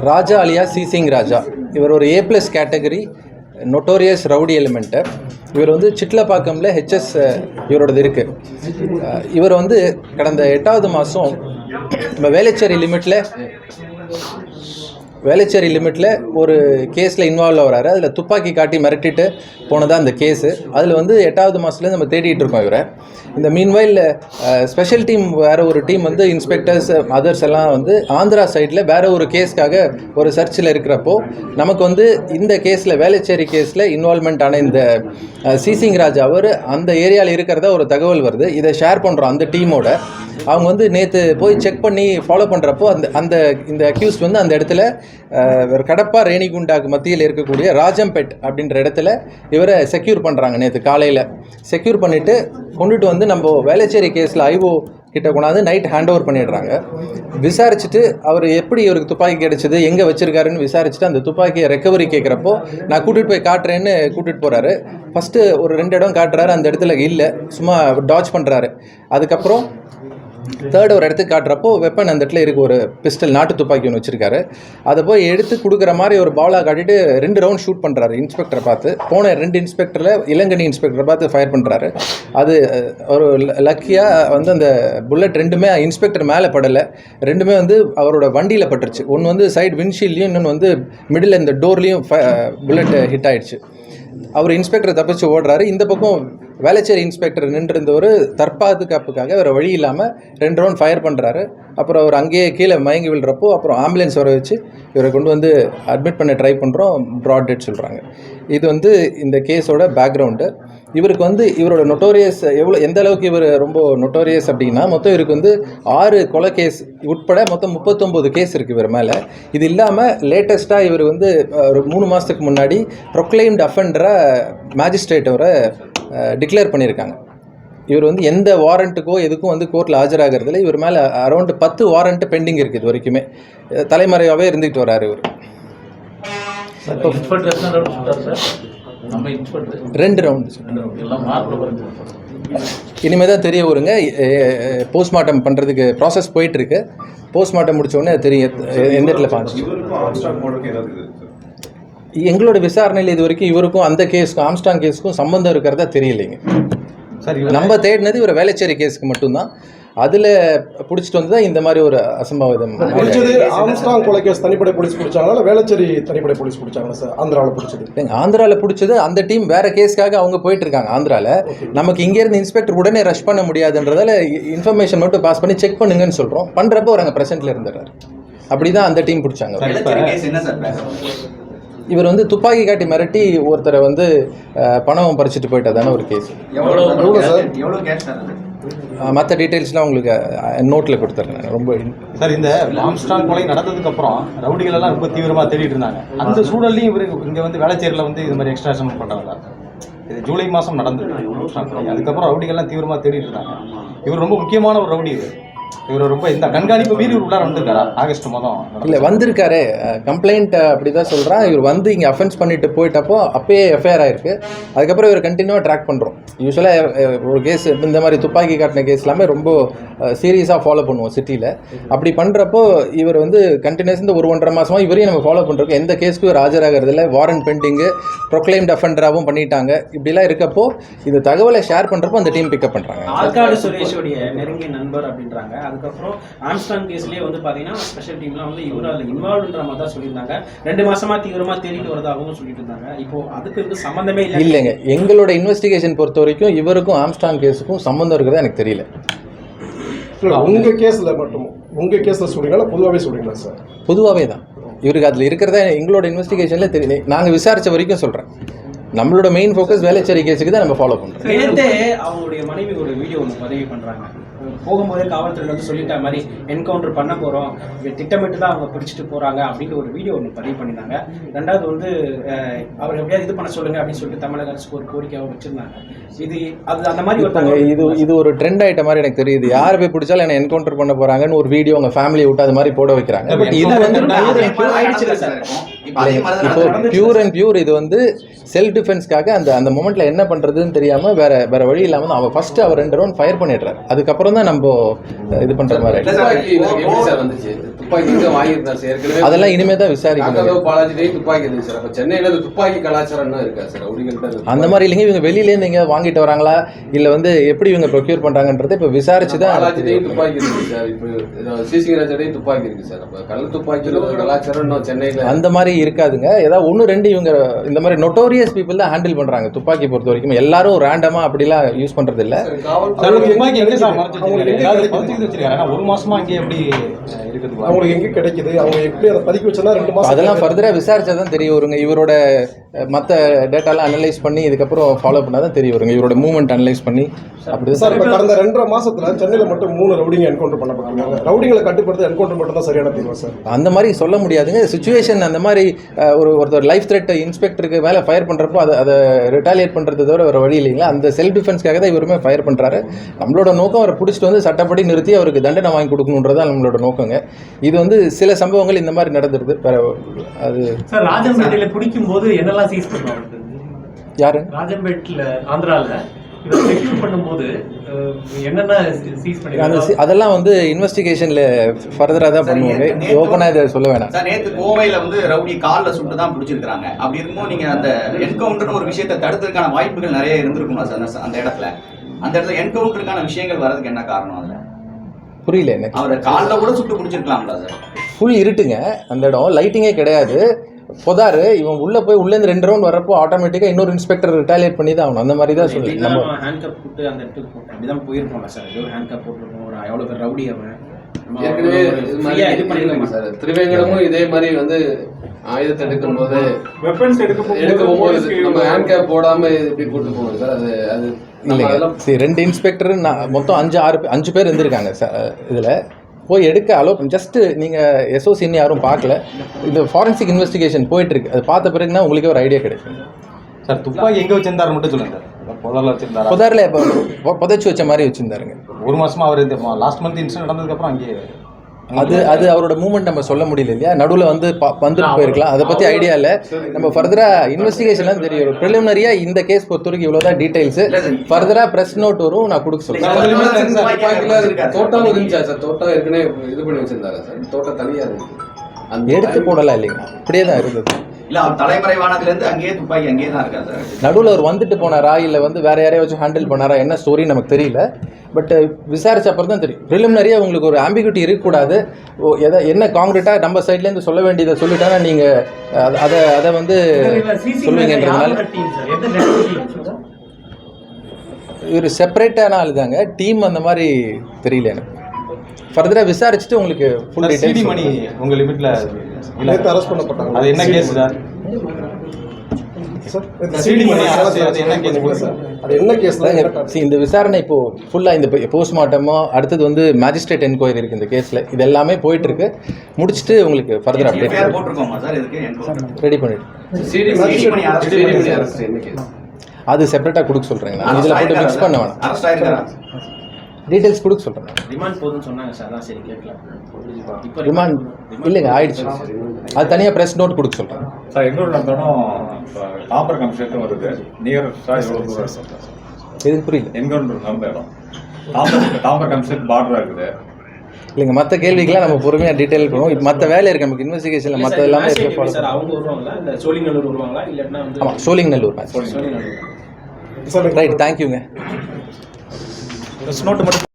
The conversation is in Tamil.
ராஜா அலியா சிசிங் ராஜா. இவர் ஒரு A plus category notorious rowdy element இவர் வந்து சிட்லப்பாக்கம்ல ஹெச்எஸ் இவரோடது இருக்குது இவர் வந்து கடந்த எட்டாவது மாதம் நம்ம வேலைச்சேரி லிமிட்டில் வேலைச்சேரி லிமிட்டில் ஒரு கேஸில் இன்வால்வ் ஆகிறாரு அதில் துப்பாக்கி காட்டி மிரட்டிட்டு போனதாக அந்த கேஸு. அதில் வந்து எட்டாவது மாதத்துலேருந்து நம்ம தேடிட்டு இருக்கோம் இவரை. இந்த மீன்வைல் ஸ்பெஷல் டீம் வேறு ஒரு டீம் வந்து இன்ஸ்பெக்டர்ஸ் அதர்ஸ் எல்லாம் வந்து ஆந்திரா சைடில் வேறு ஒரு கேஸ்க்காக ஒரு சர்ச்சில் இருக்கிறப்போ நமக்கு வந்து இந்த கேஸில் வேலைச்சேரி கேஸில் இன்வால்மெண்ட் ஆன இந்த அஹ், சிசிங் ராஜ் அவர் அந்த ஏரியாவில் இருக்கிறதா ஒரு தகவல் வருது. இதை ஷேர் பண்ணுறோம் அந்த டீமோட அவங்க வந்து நேற்று போய் செக் பண்ணி ஃபாலோ பண்ணுறப்போ அந்த அந்த இந்த அக்யூஸ் வந்து அந்த இடத்துல கடப்பா ரேணிகுண்டாக்கு மத்தியில் இருக்கக்கூடிய ராஜம்பேட் அப்படின்ற இடத்துல இவரை செக்யூர் பண்ணுறாங்க நேற்று காலையில். செக்யூர் பண்ணிவிட்டு கொண்டுட்டு வந்து நம்ம வேலைச்சேரி கேஸில் ஐஓ கிட்ட கொண்டாந்து நைட் ஹேண்ட் ஓவர் பண்ணிடுறாங்க. விசாரிச்சுட்டு அவர் எப்படி இவருக்கு துப்பாக்கி கிடைச்சது எங்கே வச்சுருக்காருன்னு விசாரிச்சுட்டு அந்த துப்பாக்கியை ரெக்கவரி கேட்குறப்போ நான் கூட்டிகிட்டு போய் காட்டுறேன்னு கூட்டிகிட்டு போகிறாரு ஃபஸ்ட்டு ஒரு ரெண்டு இடம் காட்டுறாரு அந்த இடத்துல இல்லை சும்மா டாச் பண்ணுறாரு அதுக்கப்புறம் தேர்ட் ஒரு இடத்துக்கு காட்டுறப்போ வெப்பன் அந்த இடத்துல இருக்குது ஒரு பிஸ்டல் நாட்டு துப்பாக்கி ஒன்று வச்சிருக்காரு. அதை போய் எடுத்து கொடுக்குற மாதிரி ஒரு பாலாக காட்டிட்டு ரெண்டு ரவுண்ட் ஷூட் பண்ணுறாரு இன்ஸ்பெக்டரை பார்த்து. போன ரெண்டு இன்ஸ்பெக்டரில் இளங்கனி இன்ஸ்பெக்டரை பார்த்து ஃபயர் பண்ணுறாரு அது ஒரு லக்கியாக வந்து அந்த புல்லட் ரெண்டுமே இன்ஸ்பெக்டர் மேலே படலை. ரெண்டுமே வந்து அவரோட வண்டியில் பட்டுருச்சு. ஒன்று வந்து சைடு விண்ட்ஷீல்லையும் இன்னொன்று வந்து மிடில் இந்த டோர்லேயும் புல்லட் ஹிட் ஆயிடுச்சு. அவர் இன்ஸ்பெக்டர் தப்பிச்சு ஓடுறாரு. இந்த பக்கம் வேலைச்சேரி இன்ஸ்பெக்டர் நின்றிருந்தவர் தற்பாதுகாப்புக்காக வேறு வழி இல்லாமல் ரெண்டு ரவுண்ட் ஃபயர் பண்ணுறாரு அப்புறம் அவர் அங்கேயே கீழே மயங்கி விழுறப்போ அப்புறம் ஆம்புலன்ஸ் வர வச்சு இவரை கொண்டு வந்து அட்மிட் பண்ண ட்ரை பண்ணுறோம் ப்ராட் டெட் சொல்கிறாங்க இது வந்து இந்த கேஸோட பேக்ரவுண்டு இவருக்கு வந்து இவரோட நொட்டோரியஸ் எவ்வளோ எந்த அளவுக்கு இவர் ரொம்ப நொட்டோரியஸ் அப்படின்னா மொத்தம் இவருக்கு வந்து ஆறு கொலை கேஸ் உட்பட மொத்தம் முப்பத்தொம்போது கேஸ் இருக்குது இவர் மேலே. இது இல்லாமல் லேட்டஸ்ட்டாக இவர் வந்து ஒரு மூணு மாதத்துக்கு முன்னாடி ப்ரொக்ளைம்டு அஃபெண்டராக மேஜிஸ்ட்ரேட் அவரை டிக்ளேர் பண்ணியிருக்காங்க. இவர் வந்து எந்த வாரண்ட்டுக்கோ எதுக்கும் வந்து கோர்ட்டில் ஆஜராகிறதுல இவர் மேலே அரௌண்டு பத்து வாரண்ட்டு பெண்டிங் இருக்குது இது வரைக்குமே. தலைமறைவாகவே இருந்துகிட்டு வராரு இவர். நம்ம இன்ஸ்பெக்டர் ரெண்டு ரவுண்டு எல்லாம் இனிமேல் தான் தெரிய வருங்க. போஸ்ட்மார்ட்டம் பண்ணுறதுக்கு ப்ராசஸ் போயிட்டுருக்கு. போஸ்ட்மார்ட்டம் முடிச்ச உடனே அது தெரியும். எந்த இடத்துல சார் எங்களோட விசாரணையில் இது வரைக்கும் இவருக்கும் அந்த கேஸுக்கும் ஆம்ஸ்டாங் கேஸுக்கும் சம்மந்தம் இருக்கிறதா தெரியலைங்க. நம்ம தேடினது இவர் வேலைச்சேரி கேஸுக்கு மட்டும்தான். அதில் பிடிச்சிட்டு வந்து தான் இந்த மாதிரி ஒரு அசம்பாவிதம். பிடிச்சது ஆம்ஸ்டாங் கொலை கேஸ் தனிப்படை போலீஸ் பிடிச்சாங்களா வேளச்சேரி தனிப்படை போலீஸ் பிடிச்சாங்களா சார்? ஆந்திராவில் பிடிச்சது. இல்லைங்க ஆந்திராவில் பிடிச்சது அந்த டீம் வேற கேஸ்க்காக அவங்க போயிட்டு இருக்காங்க ஆந்திராவில் நமக்கு இங்கேருந்து இன்ஸ்பெக்டர் உடனே ரஷ் பண்ண முடியாதுன்றதால இன்ஃபர்மேஷன் மட்டும் பாஸ் பண்ணி செக் பண்ணுங்கன்னு சொல்கிறோம் பண்ணுறப்போ அவர் அங்கே ப்ரெசென்ட்டில் இருந்துடுறாரு. அப்படி தான் அந்த டீம் பிடிச்சாங்க. இவர் வந்து துப்பாக்கி காட்டி மிரட்டி ஒருத்தரை வந்து பணம் பறிச்சுட்டு போயிட்டதான ஒரு கேஸ் மற்ற டீட்டெயில்ஸ்லாம் உங்களுக்கு நோட்டில் நான். ரொம்ப சார் இந்த ஆம்ஸ்டாங் கொலை நடந்ததுக்கு அப்புறம் ரவுடிகள் எல்லாம் ரொம்ப தீவிரமா தேடிட்டு இருந்தாங்க. அந்த சூழல்லையும் இவரு இங்க வந்து வேளச்சேரியில் வந்து இது மாதிரி எக்ஸ்ட்ராஷன் பண்றாங்க இது ஜூலை மாசம் நடந்தது. அதுக்கப்புறம் ரவுடிகள் எல்லாம் தீவிரமா தேடிட்டு இருந்தாங்க. இவர் ரொம்ப முக்கியமான ஒரு ரவுடி இவர். இவர் ரொம்ப இந்த கண்காணிப்பு மீறி இவர் உள்ளார வந்திருக்காரா? ஆகஸ்ட் மாதம். இல்லை வந்திருக்காரு. கம்ப்ளைண்ட் அப்படி தான் சொல்கிறான் இவர் வந்து இங்கே அஃபென்ஸ் பண்ணிட்டு போயிட்டப்போ அப்பயே எஃப்ஐஆர் ஆயிருக்கு. அதுக்கப்புறம் இவர் கண்டினியூவாக ட்ராக் பண்ணுறோம் யூஸ்வலாக ஒரு கேஸ் இந்த மாதிரி துப்பாக்கி காட்டின கேஸ் எல்லாமே ரொம்ப சீரியஸாக ஃபாலோ பண்ணுவோம் சிட்டியில் அப்படி பண்ணுறப்போ இவர் வந்து கண்டினியூஸ் இந்த ஒரு ஒன்றரை மாதமாக இவரையும் நம்ம ஃபாலோ பண்ணுறோம் எந்த கேஸ்க்கும் இவர் ஆஜராகிறதில்ல வாரண்ட் பெண்டிங்கு ப்ரொக்ளைம்ட் அஃபெண்டராகவும் பண்ணிட்டாங்க. இப்படிலாம் இருக்கப்போ இந்த தகவலை ஷேர் பண்ணுறப்போ அந்த டீம் பிக்கப் பண்ணுறாங்க ஆற்காடு சுரேஷோடைய நெருங்கிய நண்பர் அப்படின்றாங்க. அதுக்கப்புறம் ஆம்ஸ்டாங் கேஸ்லயே வந்து பாத்தீங்கன்னா ஸ்பெஷல் டீம்லாம் வந்து இவரு அதுல இன்வால்வ்ன்ற மாதிரி தான் சொல்லியிருந்தாங்க. ரெண்டு மாசமா தீவிரமா தேடிட்டு வரதாகவும் சொல்லிட்டு இருந்தாங்க இப்போ அதுக்கு வந்து சம்பந்தமே இல்லை இல்லைங்க. எங்களோட இன்வெஸ்டிகேஷன் பொறுத்த வரைக்கும் இவருக்கும் ஆம்ஸ்டாங் கேஸுக்கும் சம்மந்தம் இருக்கிறதா எனக்கு தெரியல. உங்கள் கேஸில் மட்டும் உங்கள் கேஸில் சொல்றீங்களா? பொதுவாகவே சொல்றீங்களா சார் பொதுவாகவே தான் இவருக்கு அதில் இருக்கிறதா எங்களோட இன்வெஸ்டிகேஷனில் தெரியல. நாங்கள் விசாரித்த வரைக்கும் சொல்கிறேன் நம்மளோட மெயின் ஃபோக்கஸ் வேலைச்சேரி கேஸுக்கு தான் நம்ம ஃபாலோ பண்ணுறோம் அவங்களுடைய மனைவி ஒரு வீடியோ ஒன்று பதிவு பண்றாங்க. போகும்போதே காவல்துறை வந்து சொல்லிட்ட மாதிரி என்கவுண்டர் பண்ண போறோம். இதை திட்டமிட்டு தான் அவங்க பிடிச்சிட்டு போறாங்க அப்படின்ற ஒரு வீடியோ ஒன்று பதிவு பண்ணியிருந்தாங்க. ரெண்டாவது வந்து அவர் எப்படியாவது இது பண்ண சொல்லுங்க அப்படின்னு சொல்லிட்டு தமிழக அரசுக்கு ஒரு கோரிக்கையாக வச்சிருந்தாங்க. இது அது அந்த மாதிரி ஒரு இப்போங்க தகவல் இது இது ஒரு ட்ரெண்ட் ஆயிட்ட மாதிரி எனக்கு தெரியுது. யார் போய் பிடிச்சாலும் என்ன என்கவுண்டர் பண்ண போறாங்கன்னு ஒரு வீடியோ உங்க ஃபேமிலி விட்டு அது மாதிரி போட வைக்கிறாங்க. பட் இது வந்து இப்போ தான் பியூர் அண்ட் பியூர் இது வந்து செல்ஃப் டிஃபென்ஸ்க்காக அந்த அந்த மொமெண்ட்ல என்ன பண்றதுன்னு தெரியாம வேற வேற வழி இல்லாம அவன் ஃபர்ஸ்ட் அவர் ரெண்டு ரவுண்ட் ஃபயர் பண்ணிடுறாரு. அதுக்கப்புறம் தான் நம்ம இது பண்ற மாதிரி அதெல்லாம் இனிமே தான் விசாரிக்கணும். தான் அந்த மாதிரி இல்லைங்க இவங்க வெளியிலேருந்து எங்க வாங்கிட்டு வராங்களா? இல்ல வந்து எப்படி இவங்க ப்ரொக்யூர் பண்றாங்கன்றதை இப்போ விசாரிச்சு தான் துப்பாக்கி இருக்கு சார்? இப்போ சிசிங் துப்பாக்கி இருக்கு சார். அப்ப கள்ள துப்பாக்கியில் கலாச்சாரம் சென்னையில அந்த மாதிரி இருக்காதுங்க. ஏதாவது ஒன்று ரெண்டு இவங்க இந்த மாதிரி நொட்டோரியஸ் பீப்புள் தான் ஹேண்டில் பண்றாங்க. துப்பாக்கி பொறுத்த வரைக்கும் எல்லாரும் ரேண்டமா அப்படிலாம் யூஸ் பண்றது இல்ல சார் துப்பாக்கி எங்க சார் மறைச்சு அவங்களுக்கு? எங்க ஏதாவது பதுக்கி வச்சிருக்காரு. ஏன்னா ஒரு மாசமா அங்கே எப்படி அஹ், இருக்குது அவங்களுக்கு எங்க கிடைக்குது? அவங்க எப்படி அதை பதுக்கி வச்சிருந்தா ரெண்டு மாசம் அதெல்லாம் ஃபர்தராக விசாரிச்சா தான் தெரிய வருங்க இவரோட மற்ற டேட்டாலாம் அனலைஸ் பண்ணி இதுக்கப்புறம் ஃபாலோ பண்ணால் தான் தெரிய வருங்க இவரோட மூவ்மெண்ட் அனலைஸ் பண்ணி அப்படி சார் இப்போ கடந்த ரெண்டரை மாசத்துல சென்னையில மட்டும் மூணு ரவுடிங்க என்கவுண்டர் பண்ணப்பட்டிருக்காங்க ரவுடிங்களை கட்டுப்படுத்த என்கவுண்டர் மட்டும் தான் சரியான தீர்வு சார். அந்த மாதிரி சொல்ல முடியாதுங்க. சுச்சுவேஷன் அந்த மாதிரி அஹ், ஒரு ஒருத்தர் லைஃப் த்ரெட் இன்ஸ்பெக்டருக்கு மேலே ஃபயர் பண்ணுறப்போ அதை அதை ரிட்டாலியேட் பண்ணுறது தவிர வேறு வழி இல்லைங்களா? அந்த செல்ஃப் டிஃபென்ஸ்க்காக தான் இவருமே ஃபயர் பண்ணுறாரு நம்மளோட நோக்கம் அவரை பிடிச்சிட்டு வந்து சட்டப்படி நிறுத்தி அவருக்கு தண்டனை வாங்கி கொடுக்கணுன்றதான் நம்மளோட நோக்கங்க. இது வந்து சில சம்பவங்கள் இந்த மாதிரி நடந்துருது. அது சார் ராஜம்பேட்டையில பிடிக்கும் போது என்னெல்லாம் சீஸ் பண்ணுவாங்க? யாரு? ராஜம்பேட்டில் ஆந்திரால. அதெல்லாம் வந்து இன்வெஸ்டிகேஷனில் ஃபர்தராக தான் பண்ணுவாங்க ஓப்பனாக இதை சொல்ல வேணாம். சார் நேத்து கோவையில வந்து ரவுடி கால்ல சுட்டு தான் பிடிச்சிருக்காங்க அப்படி இருக்கும்போது நீங்க அந்த என்கவுண்டர்னு ஒரு விஷயத்தை தடுத்ததுக்கான வாய்ப்புகள் நிறைய இருந்திருக்குமா சார் அந்த- அந்த இடத்துல? அந்த இடத்துல என்கவுண்டருக்கான விஷயங்கள் வர்றதுக்கு என்ன காரணம் அதுல? புரியல எனக்கு. அவரை கால்ல கூட சுட்டு பிடிச்சிருக்கலாம்ல சார். ஃபுல் இருட்டுங்க அந்த இடம். லைட்டிங்கே கிடையாது. புதாரு இவன் உள்ள போய் உள்ளேருந்து ரெண்டு ரவுண்ட் வரப்போ ஆட்டோமேட்டிக்காக இன்னொரு இன்ஸ்பெக்டர் ரிட்டாலியேட் பண்ணி தான் ஆகணும். அந்த மாதிரி தான் சொல்லி. நம்ம ஹேண்ட் கப் போட்டு அந்த இடத்துக்கு போட்டேன் அப்படிதான் போயிருப்போம்ல சார். ஏதோ ஹேண்ட் கப் போட்டுருக்கோம். ஒரு எவ்வளோ பேர் ரவுடி அவன். ஏற்கனவே இது மாதிரி இது பண்ணிருக்க இருக்கு மாட்டோம் சார். திருவேங்கடமும் இதே மாதிரி வந்து ஆயுதத்தை எடுக்கும் போது வெப்பன்ஸ் எடுக்க எடுக்க போகும்போது நம்ம ஹேண்ட் கேப் போடாம இப்படி போட்டு போகணும் சார். அது அது நம்ம இல்லைங்க. சரி ரெண்டு இன்ஸ்பெக்டர் மொத்தம் அஞ்சு ஆறு அஞ்சு பேர் இருந்திருக்காங்க இதில். போய் எடுக்க அலோ ஜஸ்ட் நீங்கள் எஸ்ஓசி இன்னும் யாரும் பார்க்கல. இந்த ஃபாரன்சிக் இன்வெஸ்டிகேஷன் போயிட்டு இருக்கு அது பார்த்த பிறகுனா உங்களுக்கே ஒரு ஐடியா கிடைக்கும். சார் துப்பாக்கி எங்க வச்சிருந்தாரு மட்டும் சொல்லுங்க சார். புதர்ல வச்சிருந்தாரா? புதாரில் இப்போ புதைச்சி வச்ச மாதிரி வச்சுருந்தாருங்க. ஒரு மாசமா அவர் இந்த லாஸ்ட் மந்த் இன்சிடென்ட் நடந்ததுக்கு அப்புறம் அங்கேயே அது அது அவரோட மூவ்மெண்ட் நம்ம சொல்ல முடியல இல்லையா? நடுவில் வந்து ப- வந்துட்டு போயிருக்கலாம். அதை பற்றி ஐடியா இல்லை. நம்ம ஃபர்தராக இன்வெஸ்டிகேஷன்லாம் தெரியும். ஒரு ப்ரிலிமினரியாக இந்த கேஸ் பொறுத்த வரைக்கும் இவ்வளோ தான் டீட்டெயில்ஸு ஃபர்தராக ப்ரெஸ் நோட் வரும் நான் கொடுக்க வச்சிருக்காரு. தோட்டம் இருந்துச்சா சார்? தோட்டம் ஏற்கனவே இது பண்ணி வச்சிருந்தாரா சார்? தோட்டம் தனியா இருந்துச்சு அந்த எடுத்து போடலாம் இல்லைங்க அப்படியே தான் இருந்தது. இல்ல அவர் தலைமறைவானதுல இருந்து அங்கேயே துப்பாக்கி அங்கேயே தான் இருக்கா சார். நடுவில் அவர் வந்துட்டு போனாரா? இல்லை வந்து வேற யாரையா வச்சு ஹேண்டில் பண்ணாரா? என்ன ஸ்டோரி நமக்கு தெரியல. பட் விசாரிச்ச அப்புறம் தான் தெரியும். ப்ரிலிமினரியாக உங்களுக்கு ஒரு ஆம்பிகுட்டி இருக்கக்கூடாது. ஓ எதை என்ன காங்கிரீட்டாக நம்ம சைட்லேருந்து சொல்ல வேண்டியதை சொல்லிட்டானா நீங்கள் அதை அதை வந்து சொல்லுவீங்கன்றதுனால டீம் சார் எந்த டீம் சார் ஒரு செப்பரேட்டான ஆள் தாங்க டீம் அந்த மாதிரி தெரியல எனக்கு. ஃபர்தராக விசாரிச்சுட்டு உங்களுக்கு ஃபுல் சிடி மணி உங்க லிமிட்ல நேற்று அரெஸ்ட் பண்ணப்பட்டாங்க. அது என்ன கேஸ் சார்? இல்ல இந்த விசாரணை இப்போ ஃபுல்லாக இந்த போஸ்ட்மார்ட்டமோ அடுத்தது வந்து மேஜிஸ்ட்ரேட் என்கொயரி இருக்கு இந்த கேஸில் இது எல்லாமே போயிட்டு இருக்கு முடிச்சுட்டு உங்களுக்கு ஃபர்தர் அப்டேட் ரெடி பண்ணிட்டு அது செப்பரேட்டாக கொடுக்க சொல்கிறேங்க நான். இதில் போட்டு மிக்ஸ் பண்ண வேணாம். டீட்டெயில்ஸ் கொடுக்க சொல்கிறேன் ரிமாண்ட் போதும்னு சொன்னாங்க சார் அதான் சரி கேட்கல. இப்போ ரிமாண்ட் இல்லைங்க ஆயிடுச்சு. அது தனியாக ப்ரெஸ் நோட் கொடுக்க சொல்கிறேன் சார் எங்களோட நடந்தாலும் தாம்பரம் கமிஷனுக்கும் வருது. நியரஸ்டா எவ்வளவு தூரம் சார் எதுக்கு புரியல? என்கவுண்டர் நடந்த இடம். தாம்பரம் தாம்பரம் கமிஷன் பார்டரா இருக்குது. இல்லைங்க மற்ற கேள்விக்கெல்லாம் நம்ம பொறுமையாக டீட்டெயில் பண்ணுவோம் மற்ற வேலை இருக்கு நமக்கு இன்வெஸ்டிகேஷனில் மற்ற எல்லாமே இருக்கு ஃபாலோ சார் அவங்க வருவாங்களா? இந்த சோழிங்கநல்லூர் வருவாங்களா? இல்லைன்னா வந்து ஆமாம் சோழிங்கநல்லூர். சார் ரைட் தேங்க்யூங்க நோட்டு மட்டும்